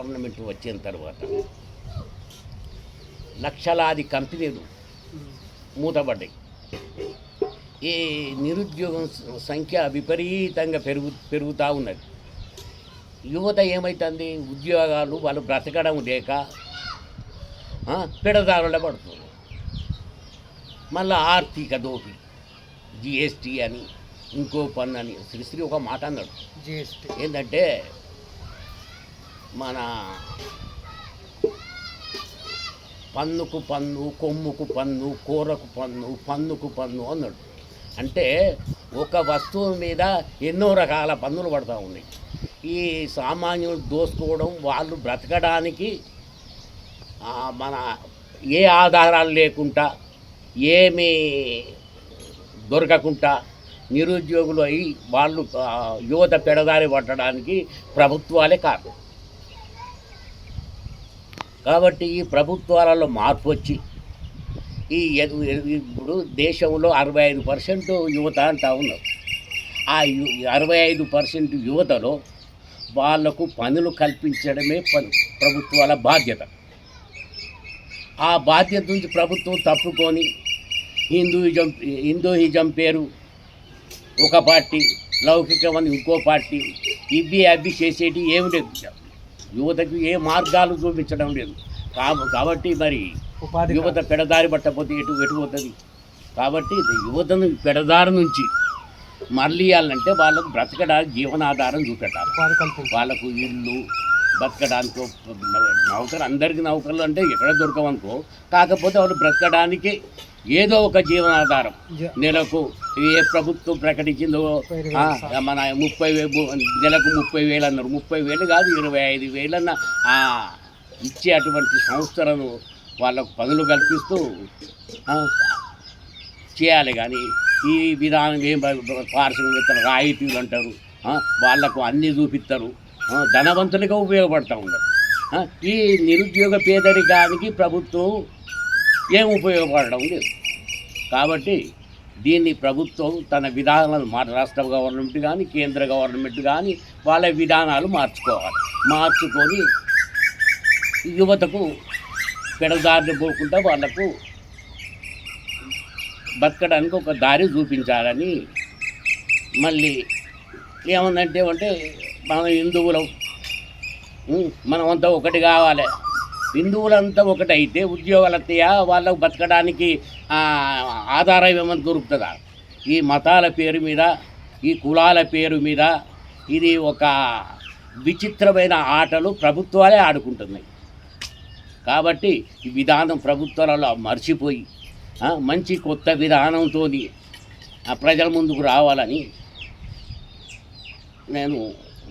Government వచ్చిన తర్వాత లక్షలాది కంపెనీలు మూతపడ్డాయి. ఈ నిరుద్యోగం సంఖ్య విపరీతంగా పెరుగు పెరుగుతూ ఉన్నది. యువత ఏమవుతుంది ఉద్యోగాలు వాళ్ళు బ్రతకడం లేక పెడదారుల పడుతుంది మళ్ళీ ఆర్థిక దోపిడీ జిఎస్టీ అని ఇంకో పన్ను అని శ్రీశ్రీ ఒక మాట అన్నాడు. జిఎస్టీ. ఏంటంటే మన పన్నుకు పన్ను కొమ్ముకు పన్ను కూరకు పన్ను పన్నుకు పన్ను అన్నాడు. అంటే ఒక వస్తువు మీద ఎన్నో రకాల పన్నులు పడతా ఉన్నాయి. ఈ సామాన్యులు దోసుకోవడం వాళ్ళు బ్రతకడానికి మన ఏ ఆధారాలు లేకుండా ఏమీ దొరకకుండా నిరుద్యోగులు అయి వాళ్ళు యువత పెడదారి పట్టడానికి ప్రభుత్వాలే కారణం. కాబట్టి ఈ ప్రభుత్వాలలో మార్పు వచ్చి ఈ ఎదు- ఇప్పుడు దేశంలో అరవై ఐదు పర్సెంట్ యువత అంటా ఉన్నారు. ఆ అరవై ఐదు పర్సెంట్ యువతలో వాళ్ళకు పనులు కల్పించడమే పని ప్రభుత్వాల బాధ్యత. ఆ బాధ్యత నుంచి ప్రభుత్వం తప్పుకొని హిందూయిజం హిందూయిజం పేరు ఒక పార్టీ లౌకికం అని ఇంకో పార్టీ ఇవి అవి చేసేటి ఏమి లేదు. యువతకు ఏ మార్గాలు చూపించడం లేదు. కాబ- కాబట్టి మరి యువత పెడదారి పట్టకపోతే ఎటు ఎటు పోతుంది? కాబట్టి యువతను పెడదారి నుంచి మరలియాలంటే వాళ్ళకు బ్రతకడానికి జీవనాధారం చూపెట్టాలి. వాళ్ళకు ఇల్లు బతకడానికి నౌకరు అందరికీ నౌకర్లు అంటే ఎక్కడ దొరకవనుకో కాకపోతే వాళ్ళు బ్రతకడానికి ఏదో ఒక జీవనాధారం. నెలకు ఏ ప్రభుత్వం ప్రకటించిందో మన ముప్పై నెలకు ముప్పై వేలు అన్నారు ముప్పై వేలు కాదు ఇరవై ఐదు వేలన్న ఇచ్చే అటువంటి సంస్థలను వాళ్ళకు పనులు కల్పిస్తూ చేయాలి కానీ ఈ విధానం ఏం పారిశ్రామిక రాయితీలు అంటారు ఆ, వాళ్ళకు అన్నీ చూపిస్తారు ధనవంతులుగా ఉపయోగపడతా ఉన్నారు. ఈ నిరుద్యోగ పేదరికానికి ప్రభుత్వం ఏం ఉపయోగపడడం లేదు. కాబట్టి దీన్ని ప్రభుత్వం తన విధానాలు మా రాష్ట్ర గవర్నమెంట్ కానీ కేంద్ర గవర్నమెంట్ కానీ వాళ్ళ విధానాలు మార్చుకోవాలి. మార్చుకొని యువతకు పెడదారిని పోకుండా వాళ్ళకు బతకడానికి ఒక దారి చూపించాలని మళ్ళీ ఏమందంటే అంటే మన హిందువులం మనమంతా ఒకటి కావాలి. హిందువులంతా ఒకటైతే ఉద్యోగాలు వస్తాయా వాళ్ళకు బతకడానికి ఆధారం ఏమైనా దొరుకుతుందా? ఈ మతాల పేరు మీద ఈ కులాల పేరు మీద ఇది ఒక విచిత్రమైన ఆటలు ప్రభుత్వాలే ఆడుకుంటున్నాయి. కాబట్టి ఈ విధానం ప్రభుత్వాలలో మర్చిపోయి మంచి కొత్త విధానంతో ప్రజల ముందుకు రావాలని నేను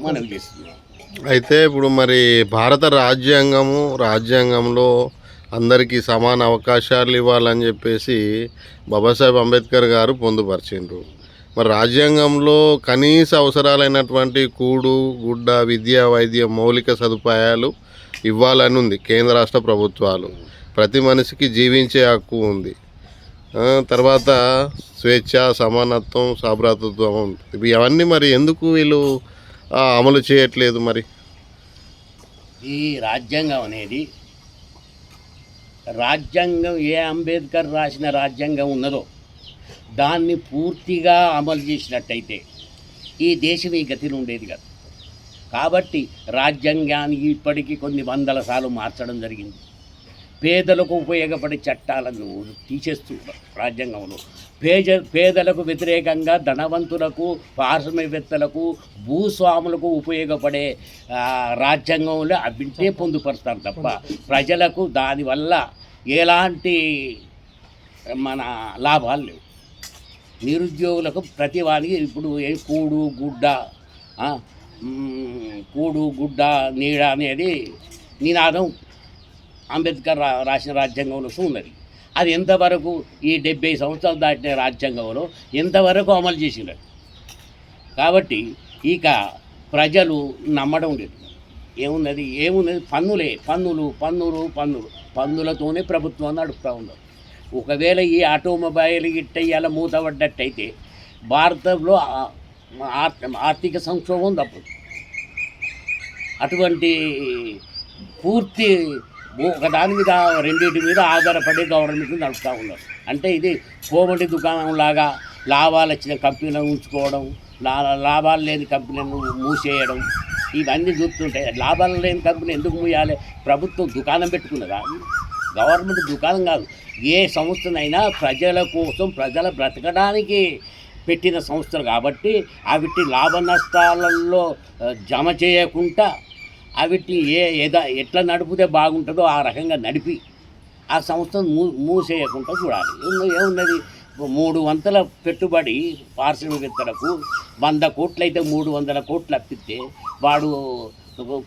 మనవి చేస్తున్నాను. అయితే ఇప్పుడు మరి భారత రాజ్యాంగము రాజ్యాంగంలో అందరికీ సమాన అవకాశాలు ఇవ్వాలని చెప్పేసి బాబాసాహెబ్ అంబేద్కర్ గారు పొందుపరిచిండ్రు. మరి రాజ్యాంగంలో కనీస అవసరాలైనటువంటి కూడు గుడ్డ విద్య వైద్య మౌలిక సదుపాయాలు ఇవ్వాలని ఉంది కేంద్ర రాష్ట్ర ప్రభుత్వాలు. ప్రతి మనిషికి జీవించే హక్కు ఉంది. తర్వాత స్వేచ్ఛ సమానత్వం సాభ్రాతృత్వం ఇవి అవన్నీ మరి ఎందుకు వీళ్ళు అమలు చేయట్లేదు మరి. ఈ రాజ్యాంగం అనేది రాజ్యాంగం ఏ అంబేద్కర్ రాసిన రాజ్యాంగం ఉన్నదో దాన్ని పూర్తిగా అమలు చేసినట్టయితే ఈ దేశం ఈ గతిలో ఉండేది కాదు. కాబట్టి రాజ్యాంగాన్ని ఇప్పటికీ కొన్ని వందల సార్లు మార్చడం జరిగింది. పేదలకు ఉపయోగపడే చట్టాలను తీసేస్తూ రాజ్యాంగంలో. పేజ పేదలకు వ్యతిరేకంగా ధనవంతులకు పారిశ్రామికవేత్తలకు భూస్వాములకు ఉపయోగపడే రాజ్యాంగంలో అవింటే పొందుపరుస్తారు తప్ప ప్రజలకు దానివల్ల ఎలాంటి మన లాభాలు లేవు. నిరుద్యోగులకు ప్రతి వారికి ఇప్పుడు ఏ కూడు గుడ్డ కూడు గుడ్డ నీడ అనేది నినాదం. అంబేద్కర్ రా రాసిన రాజ్యాంగంలో ఉన్నది. అది ఎంతవరకు ఈ డెబ్బై సంవత్సరాలు దాటిన రాజ్యాంగంలో ఎంతవరకు అమలు చేసినారు కాబట్టి ఇక ప్రజలు నమ్మడం లేదు. ఏమున్నది? ఏమున్నది? పన్నులే. పన్నులు పన్నులు పన్నులు. పన్నులతోనే ప్రభుత్వం నడుపుతూ ఉన్నారు ఒకవేళ ఈ ఆటోమొబైల్ గిట్ట ఇలా మూతపడ్డట్టయితే భారతంలో ఆర్- ఆర్థిక సంక్షోభం తప్పదు అటువంటి పూర్తి ఒక దాని మీద రెండింటి మీద ఆధారపడి గవర్నమెంట్ నడుపుతూ ఉన్నారు. అంటే ఇది కోమటి దుకాణం లాగా లాభాలు వచ్చిన కంపెనీలను ఉంచుకోవడం లా లాభాలు లేని కంపెనీలను మూసేయడం ఇవన్నీ చూస్తుంటాయి లాభాలు లేని కంపెనీ ఎందుకు మూయాలి? ప్రభుత్వం దుకాణం పెట్టుకున్నదా? గవర్నమెంట్ దుకాణం కాదు. ఏ సంస్థనైనా ప్రజల కోసం ప్రజల బ్రతకడానికి పెట్టిన సంస్థలు కాబట్టి అవిటి లాభ నష్టాలలో జమ చేయకుండా వీటిని ఏ ఎద ఎట్లా నడిపితే బాగుంటుందో ఆ రకంగా నడిపి ఆ సంస్థను మూ మూసేయకుండా చూడాలి. ఏమున్నది మూడు వందల పెట్టుబడి పారిశ్రామికవేత్తలకు వంద కోట్లు అయితే మూడు వందల కోట్లు అప్పిస్తే వాడు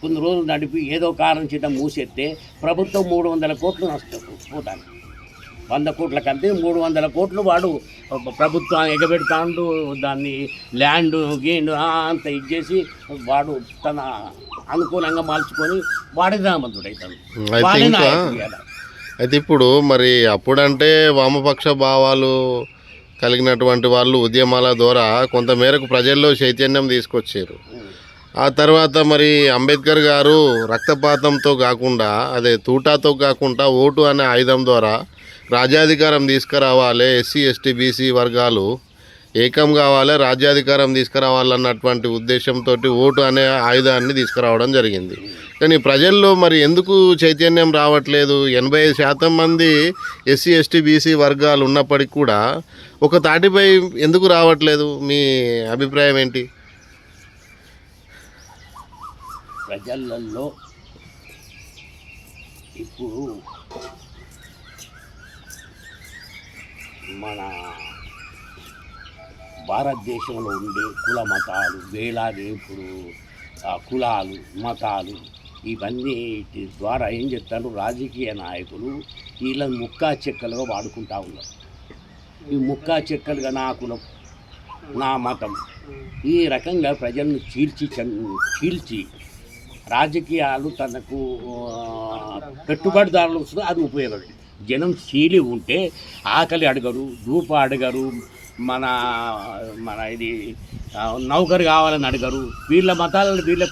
కొన్ని రోజులు నడిపి ఏదో కారణం చేత మూసేస్తే ప్రభుత్వం మూడు వందల కోట్లు నష్టపోతాను వంద కోట్ల కంటే మూడు వందల కోట్లు వాడు ప్రభుత్వం ఎగబెడతాడు దాన్ని ల్యాండ్ గీండు అంత ఇచ్చేసి వాడు తన అనుకూలంగా మార్చుకొని వాడే. అయితే ఇప్పుడు మరి అప్పుడంటే వామపక్ష భావాలు కలిగినటువంటి వాళ్ళు ఉద్యమాల ద్వారా కొంతమేరకు ప్రజల్లో చైతన్యం తీసుకొచ్చారు. ఆ తర్వాత మరి అంబేద్కర్ గారు రక్తపాతంతో కాకుండా అదే తూటాతో కాకుండా ఓటు అనే ఆయుధం ద్వారా రాజ్యాధికారం తీసుకురావాలి. ఎస్సీ ఎస్టీ బీసీ వర్గాలు ఏకం కావాలి రాజ్యాధికారం తీసుకురావాలన్నటువంటి ఉద్దేశంతో ఓటు అనే ఆయుధాన్ని తీసుకురావడం జరిగింది. కానీ ప్రజల్లో మరి ఎందుకు చైతన్యం రావట్లేదు? ఎనభై ఐదు శాతం మంది ఎస్సీ ఎస్టీ బీసీ వర్గాలు ఉన్నప్పటికీ కూడా ఒక తాటిపై ఎందుకు రావట్లేదు? మీ అభిప్రాయం ఏంటి? ప్రజలలో ఇప్పుడు మన భారతదేశంలో ఉండే కుల మతాలు వేలాది కులాలు మతాలు ఇవన్నీ ద్వారా ఏం చెప్తారు? రాజకీయ నాయకులు వీళ్ళని ముక్కా చెక్కలుగా వాడుకుంటా ఉన్నారు. ఈ ముక్కా చెక్కలుగా నా కులం నా మతం ఈ రకంగా ప్రజలను చీల్చి చీల్చి రాజకీయాలు తనకు పెట్టుబడిదారులు వస్తుంది. అది ఉపయోగపడింది జనం చీలి ఉంటే ఆకలి అడగరు ధూప అడగరు మన మన ఇది నౌకరు కావాలని అడగరు. వీళ్ళ మతాలను వీళ్ళ